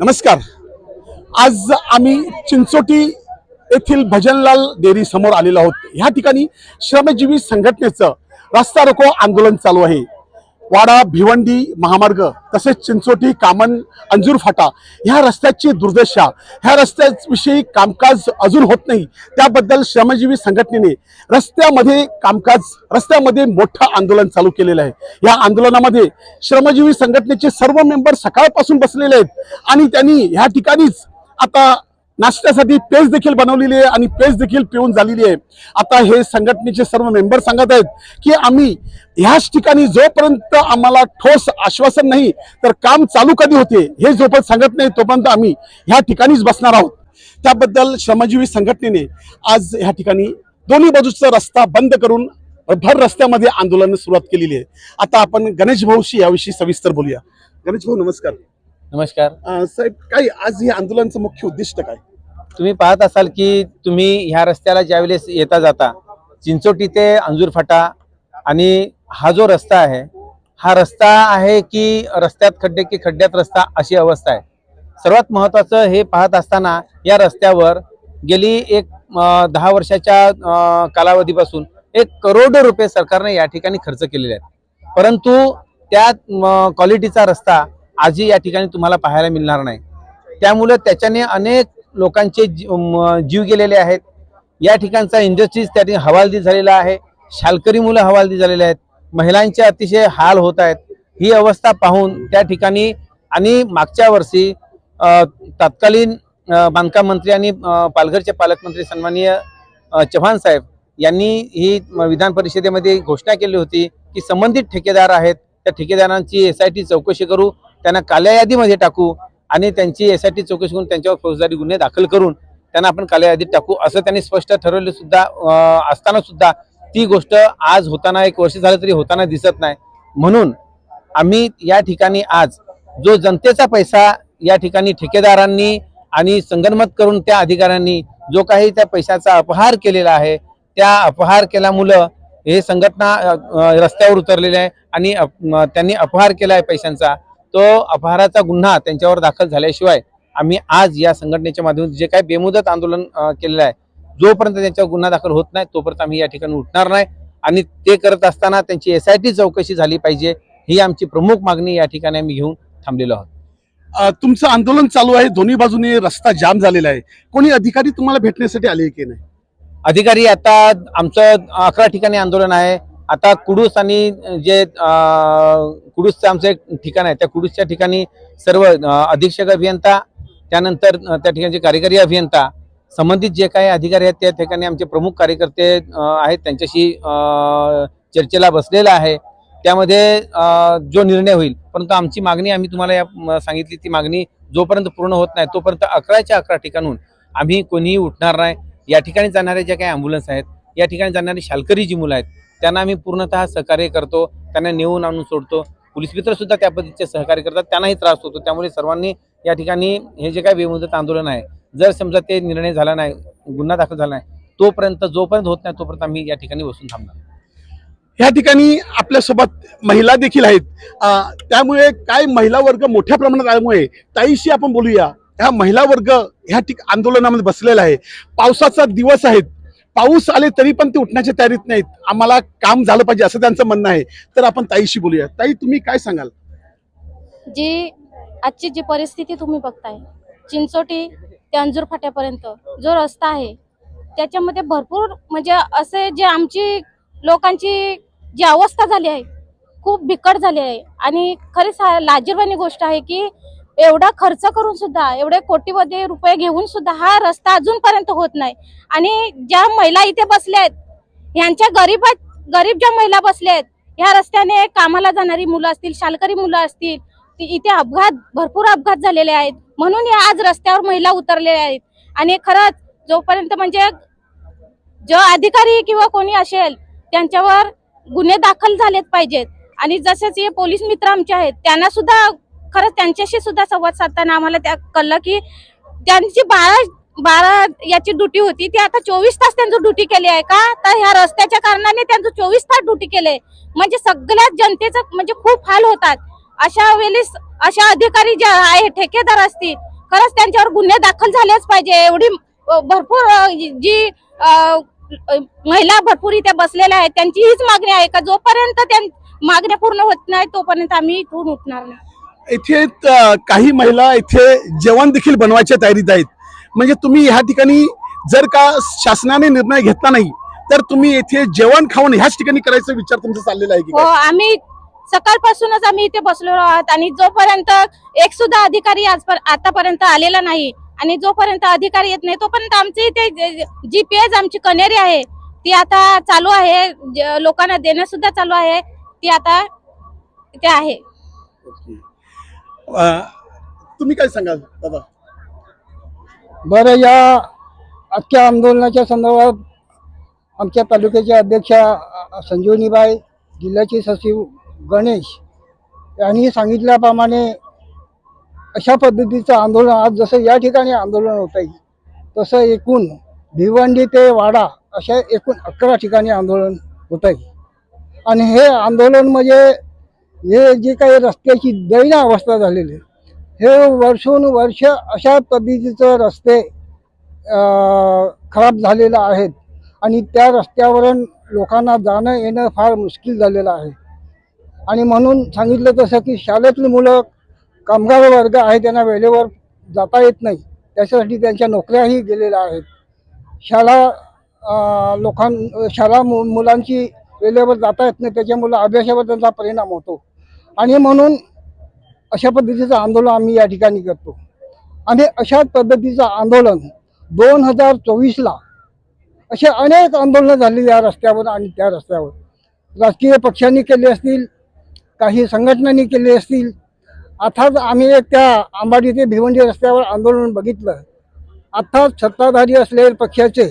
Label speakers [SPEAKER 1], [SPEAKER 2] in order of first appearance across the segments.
[SPEAKER 1] नमस्कार. आज आम्ही चिंचोटी येथील भजनलाल डेअरी समोर आलेलो आहोत. ह्या ठिकाणी श्रमजीवी संघटनेचं रस्ता रोको आंदोलन चालू आहे. वाडा भिवंडी महामार्ग तसेच चिंचोटी कामन अंजूर फाटा ह्या रस्त्याची दुर्दशा. ह्या रस्त्याविषयी कामकाज अजून होत नाही. त्याबद्दल श्रमजीवी संघटनेने रस्त्यामध्ये कामकाज रस्त्यामध्ये मोठं आंदोलन चालू केलेलं आहे. या आंदोलनामध्ये श्रमजीवी संघटनेचे सर्व मेंबर सकाळपासून बसलेले आहेत आणि त्यांनी ह्या ठिकाणीच आता नाश्त्यासाठी पेज देखील बनवलेली आहे आणि पेज देखील पिऊन झालेली आहे. आता हे संघटनेचे सर्व मेंबर सांगत आहेत की आम्ही ह्याच ठिकाणी जोपर्यंत आम्हाला ठोस आश्वासन नाही तर काम चालू कधी होते हे जोपर्यंत सांगत नाही तोपर्यंत आम्ही ह्या ठिकाणीच बसणार आहोत. त्याबद्दल श्रमजीवी संघटनेने आज ह्या ठिकाणी दोन्ही बाजूचा रस्ता बंद करून भर रस्त्यामध्ये आंदोलन सुरुवात केलेली आहे. आता आपण गणेश भाऊशी याविषयी सविस्तर बोलूया. गणेश भाऊ नमस्कार.
[SPEAKER 2] नमस्कार.
[SPEAKER 1] साहेब काय आज हे आंदोलनाचं मुख्य उद्दिष्ट काय?
[SPEAKER 2] तुम्ही पाहत असाल की तुम्ही ह्या रस्त्याला ज्यावेळेस येता जाता चिंचोटी ते अंजूर फाटा आणि हा जो रस्ता आहे हा रस्ता आहे की रस्त्यात खड्डे की खड्ड्यात रस्ता अशी अवस्था आहे. सर्वात महत्त्वाचं हे पाहत असताना या रस्त्यावर गेली एक दहा वर्षाच्या कालावधीपासून एक करोड रुपये सरकारने या ठिकाणी खर्च केलेले आहेत. परंतु त्या क्वालिटीचा रस्ता आजही या ठिकाणी तुम्हाला पाहायला मिळणार नाही. त्यामुळे त्याच्याने अनेक लोकांचे म- जीव गेलेले आहेत. या ठिकाणचा इंडस्ट्रीज त्या ठिकाणी हवालदिल झालेला आहे. शालकरी मुलं हवालदिल झालेले आहेत. महिलांचे अतिशय हाल होत आहेत. ही अवस्था पाहून त्या ठिकाणी आणि मागच्या वर्षी तत्कालीन बांधकाम मंत्री आणि पालघरचे पालकमंत्री सन्माननीय चव्हाण साहेब यांनी ही विधान परिषदेमध्ये घोषणा केली होती की संबंधित ठेकेदार आहेत. त्या ठेकेदारांची एस आय टी चौकशी करू. त्यांना काल्या यादीमध्ये टाकू. आणि त्यांची यासाठी चौकशी करून त्यांच्यावर फौजदारी गुन्हे दाखल करून त्यांना आपण काल्या यादीत टाकू असं त्यांनी स्पष्ट ठरवले सुद्धा असताना सुद्धा ती गोष्ट आज होताना एक वर्ष झालं तरी होताना दिसत नाही. म्हणून आम्ही या ठिकाणी आज जो जनतेचा पैसा या ठिकाणी ठेकेदारांनी आणि संगनमत करून त्या अधिकाऱ्यांनी जो काही त्या पैशाचा अपहार केलेला आहे त्या अपहार केल्यामुळं हे संघटना रस्त्यावर उतरलेले आहे आणि अप- त्यांनी अपहार केला आहे पैशांचा. तो अपहाराचा गुन्हा त्यांच्यावर दाखल झाल्याशिवाय आम्ही आज या संघटनेच्या माध्यमातून जे काही बेमुदत आंदोलन केलेलं आहे जोपर्यंत त्यांच्यावर गुन्हा दाखल होत नाही तोपर्यंत आम्ही या ठिकाणी उठणार नाही. आणि ते करत असताना त्यांची एस आय टी चौकशी झाली पाहिजे ही आमची प्रमुख मागणी या ठिकाणी आम्ही घेऊन थांबलेलो आहोत.
[SPEAKER 1] तुमचं आंदोलन चालू आहे दोन्ही बाजूने रस्ता जाम झालेला आहे. कोणी अधिकारी तुम्हाला भेटण्यासाठी आले की नाही?
[SPEAKER 2] अधिकारी आता आमचं अकरा ठिकाणी आंदोलन आहे. आता कुडूस आणि जे कुडूसचं आमचं एक ठिकाण आहे. त्या कुडूसच्या ठिकाणी सर्व अधीक्षक अभियंता त्यानंतर त्या ठिकाणचे कार्यकारी अभियंता संबंधित जे काही अधिकारी आहेत त्या ठिकाणी आमचे प्रमुख कार्यकर्ते आहेत. त्यांच्याशी चर्चेला बसलेला आहे. त्यामध्ये जो निर्णय होईल. परंतु आमची मागणी आम्ही तुम्हाला या म, सांगितली ती मागणी जोपर्यंत पूर्ण होत नाही तोपर्यंत अकराच्या अकरा ठिकाणून आम्ही कोणीही उठणार नाही. या ठिकाणी जाणारे ज्या काही ॲम्ब्युलन्स आहेत या ठिकाणी जाणारी शालकरी जी मुलं आहेत त्यांना आम्ही पूर्णतः सहकार्य करतो त्यांना नेऊन आणून सोडतो. पोलीस मित्र सुद्धा त्या पद्धतीचे सहकार्य करतात त्यांनाही त्रास होतो. त्यामुळे सर्वांनी या ठिकाणी हे जे काही बेमुदत आंदोलन आहे जर समजा ते निर्णय झाला नाही गुन्हा दाखल झाला नाही तोपर्यंत जोपर्यंत होत नाही तोपर्यंत आम्ही या ठिकाणी बसून थांबणार.
[SPEAKER 1] या ठिकाणी आपल्यासोबत महिला देखील आहेत. त्यामुळे काय महिला वर्ग मोठ्या प्रमाणात आल्यामुळे ताईशी आपण बोलूया. ह्या महिला वर्ग ह्या ठिक आंदोलनामध्ये बसलेला आहे. पावसाचा दिवस आहेत पाऊस आले तरी पण ते उठण्याच्या तयारीत नाहीत. आम्हाला काम झालं पाहिजे असं त्यांचं म्हणणं आहे. तर आपण ताईशी बोलूया. ताई तुम्ही काय सांगाल?
[SPEAKER 3] जी आजची जी परिस्थिती तुम्ही बघताय चिंचोटी ते अंजूर फाट्यापर्यंत जो रस्ता आहे त्याच्यामध्ये भरपूर म्हणजे असे जे आमची लोकांची जी अवस्था झाली आहे खूप बिकट झाली आहे. आणि खरीच सा लाजीरवाणी गोष्ट आहे की एवढा खर्च करून सुद्धा एवढे कोटीमध्ये रुपये घेऊन सुद्धा हा रस्ता अजूनपर्यंत होत नाही. आणि ज्या महिला इथे बसल्या आहेत यांच्या गरीब गरीब ज्या महिला बसल्या आहेत ह्या रस्त्याने कामाला जाणारी मुलं असतील शालकरी मुलं असतील ती इथे अपघात भरपूर अपघात झालेले आहेत. म्हणून या आज रस्त्यावर महिला उतरलेल्या आहेत. आणि खरंच जोपर्यंत म्हणजे जो अधिकारी किंवा कोणी असेल त्यांच्यावर गुन्हे दाखल झालेच पाहिजेत. आणि जसेच हे पोलीस मित्र आमचे आहेत त्यांना सुद्धा खरंच त्यांच्याशी सुद्धा संवाद साधताना आम्हाला त्या कळलं की त्यांची बारा बारा याची ड्युटी होती ती आता चोवीस तास त्यांची ड्युटी केली आहे का? तर ह्या रस्त्याच्या कारणाने त्यांचं चोवीस तास ड्युटी केले. म्हणजे सगळ्या जनतेचं म्हणजे खूप हाल होतात. अशा वेळेस अशा अधिकारी जे आहे ठेकेदार असतील खरंच त्यांच्यावर गुन्हे दाखल झालेच पाहिजे. एवढी भरपूर जी महिला भरपूर इथे बसलेल्या आहेत त्यांची हीच मागणी आहे का? जोपर्यंत त्या मागण्या पूर्ण होत नाही तोपर्यंत आम्ही इथून उठणार नाही.
[SPEAKER 1] इथे काही महिला इथे जेवण देखील बनवायच्या तयारीत आहेत. म्हणजे तुम्ही ह्या ठिकाणी जर का शासनाने निर्णय घेतला नाही तर तुम्ही इथे जेवण खाऊन ह्याच ठिकाणी करायचा विचार तुमचा चाललेला आहे की
[SPEAKER 3] हो? आम्ही सकाळपासूनच आम्ही इथे बसलेलो आहोत आणि जोपर्यंत एक सुद्धा अधिकारी आज आतापर्यंत आलेला नाही आणि जोपर्यंत अधिकारी येत नाही तोपर्यंत आमची इथे जे- जी पेज आमची कनेरी आहे ती आता चालू आहे लोकांना देणं सुद्धा चालू आहे ती आता इथे आहे.
[SPEAKER 1] तुम्ही काय सांगाल दादा?
[SPEAKER 4] बरं या आजच्या आंदोलनाच्या संदर्भात आमच्या तालुक्याच्या अध्यक्षा संजीवनीबाई जिल्ह्याचे सचिव गणेश यांनी सांगितल्याप्रमाणे अशा पद्धतीचं आंदोलन आज जसं या ठिकाणी आंदोलन होत आहे तसं एकूण भिवंडी ते वाडा अशा एकूण अकरा ठिकाणी आंदोलन होत आहे. आणि हे आंदोलन म्हणजे हे जे काही रस्त्याची दैन अवस्था झालेली आहे हे वर्षोन वर्ष अशा पद्धतीचं रस्ते खराब झालेलं आहेत. आणि त्या रस्त्यावरून लोकांना जाणं येणं फार मुश्किल झालेलं आहे. आणि म्हणून सांगितलं तसं की शाळेतली मुलं कामगार वर्ग आहे त्यांना वेळेवर जाता येत नाही. त्याच्यासाठी त्यांच्या नोकऱ्याही गेलेल्या आहेत. शाळा लोकां शाळा मु मुलांची वेळेवर जाता येत नाही त्याच्यामुळं अभ्यासावर त्यांचा परिणाम होतो. आणि म्हणून अशा पद्धतीचं आंदोलन आम्ही या ठिकाणी करतो. आणि अशाच पद्धतीचं आंदोलन दोन हजार चोवीसला असे अनेक आंदोलनं झाली या रस्त्यावर आणि त्या रस्त्यावर. राजकीय पक्षांनी केले असतील काही संघटनांनी केले असतील. अर्थात आम्ही एक त्या आंबाडी ते भिवंडी रस्त्यावर आंदोलन बघितलं. अर्थात सत्ताधारी असलेले पक्षाचे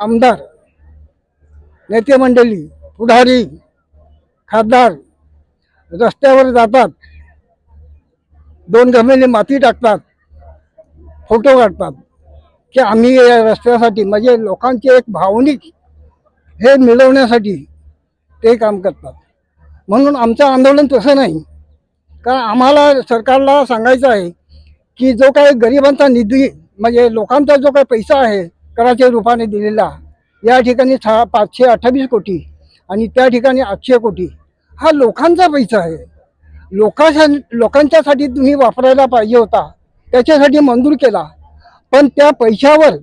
[SPEAKER 4] आमदार नेते मंडळी पुढारी खासदार रस्त्यावर जातात. दोन गमेने माती टाकतात. फोटो काढतात. की आम्ही या रस्त्यासाठी म्हणजे लोकांचे एक भावनिक हे मिळवण्यासाठी ते काम करतात. म्हणून आमचं आंदोलन तसं नाही. कारण आम्हाला सरकारला सांगायचं आहे की जो काही गरिबांचा निधी म्हणजे लोकांचा जो काही पैसा आहे कराच्या रूपाने दिलेला या ठिकाणी सहा पाचशे अठ्ठावीस कोटी आणि त्या ठिकाणी आठशे कोटी हा लोकांचा पैसा आहे. लोकांच्या लोकांच्यासाठी तुम्ही वापरायला पाहिजे होता. त्याच्यासाठी मंजूर केला. पण त्या पैशावर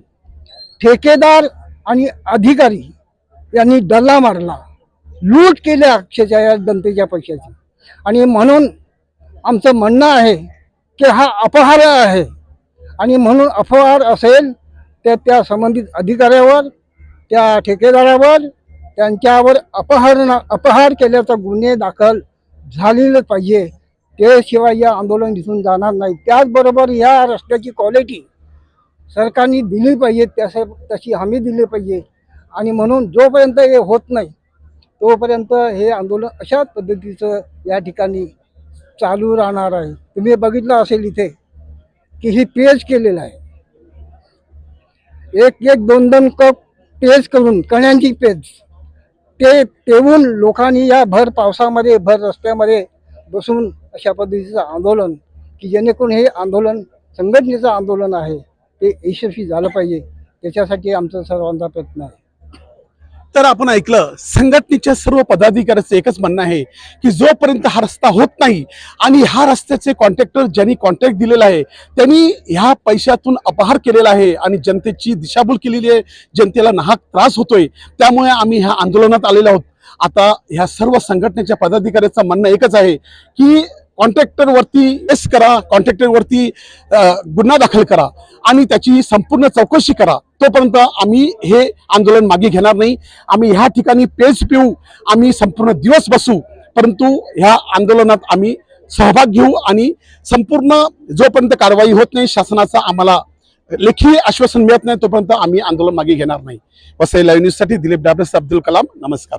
[SPEAKER 4] ठेकेदार आणि अधिकारी यांनी डल्ला मारला. लूट केल्या अक्षरशः या जनतेच्या पैशाची. आणि म्हणून आमचं म्हणणं आहे की हा अपहार आहे. आणि म्हणून अपहार असेल तर त्या संबंधित अधिकाऱ्यावर त्या ठेकेदारावर त्यांच्यावर अपहरण अपहार केल्याचा गुन्हे दाखल झालेलं पाहिजे. त्याशिवाय या आंदोलन दिसून जाणार नाही. त्याचबरोबर या रस्त्याची क्वालिटी सरकारने दिली पाहिजे. त्यास तशी हमी दिली पाहिजे. आणि म्हणून जोपर्यंत हे होत नाही तोपर्यंत हे आंदोलन अशाच पद्धतीचं या ठिकाणी चालू राहणार आहे. तुम्ही बघितलं असेल इथे की ही पेज केलेलं आहे. एक एक दोन दोन कप पेज करून कण्यांची पेज ते पेवून लोकांनी या भर पावसामध्ये भर रस्त्यामध्ये बसून अशा पद्धतीचं आंदोलन की जेणेकरून हे आंदोलन संघटनेचं आंदोलन आहे ते यशस्वी झालं पाहिजे. त्याच्यासाठी आमचा सर्वांचा प्रयत्न आहे.
[SPEAKER 1] तर आपण ऐकलं संघटनेच्या सर्व पदाधिकाऱ्याचं एकच म्हणणं आहे की जोपर्यंत हा रस्ता होत नाही आणि ह्या रस्त्याचे कॉन्ट्रॅक्टर ज्यांनी कॉन्ट्रॅक्ट दिलेला आहे त्यांनी ह्या पैशातून अपहार केलेला आहे आणि जनतेची दिशाभूल केलेली आहे जनतेला नाहक त्रास होतोय. त्यामुळे आम्ही ह्या आंदोलनात आलेलो आहोत. आता ह्या सर्व संघटनेच्या पदाधिकाऱ्याचं म्हणणं एकच आहे की कॉन्ट्रॅक्टर वरती एस करा कॉन्ट्रॅक्टर वरती गुन्हा दाखल करा आणि त्याची संपूर्ण चौकशी करा. तोपर्यंत आम्ही हे आंदोलन मागे घेणार नाही. आम्ही ह्या ठिकाणी पेज पिऊ आम्ही संपूर्ण दिवस बसू. परंतु ह्या आंदोलनात आम्ही सहभाग घेऊ आणि संपूर्ण जोपर्यंत कारवाई होत नाही शासनाचा आम्हाला लेखी आश्वासन मिळत नाही तोपर्यंत आम्ही आंदोलन मागे घेणार नाही. वसई लाईव्ह न्यूजसाठी दिलीप डाबरेस अब्दुल कलाम नमस्कार.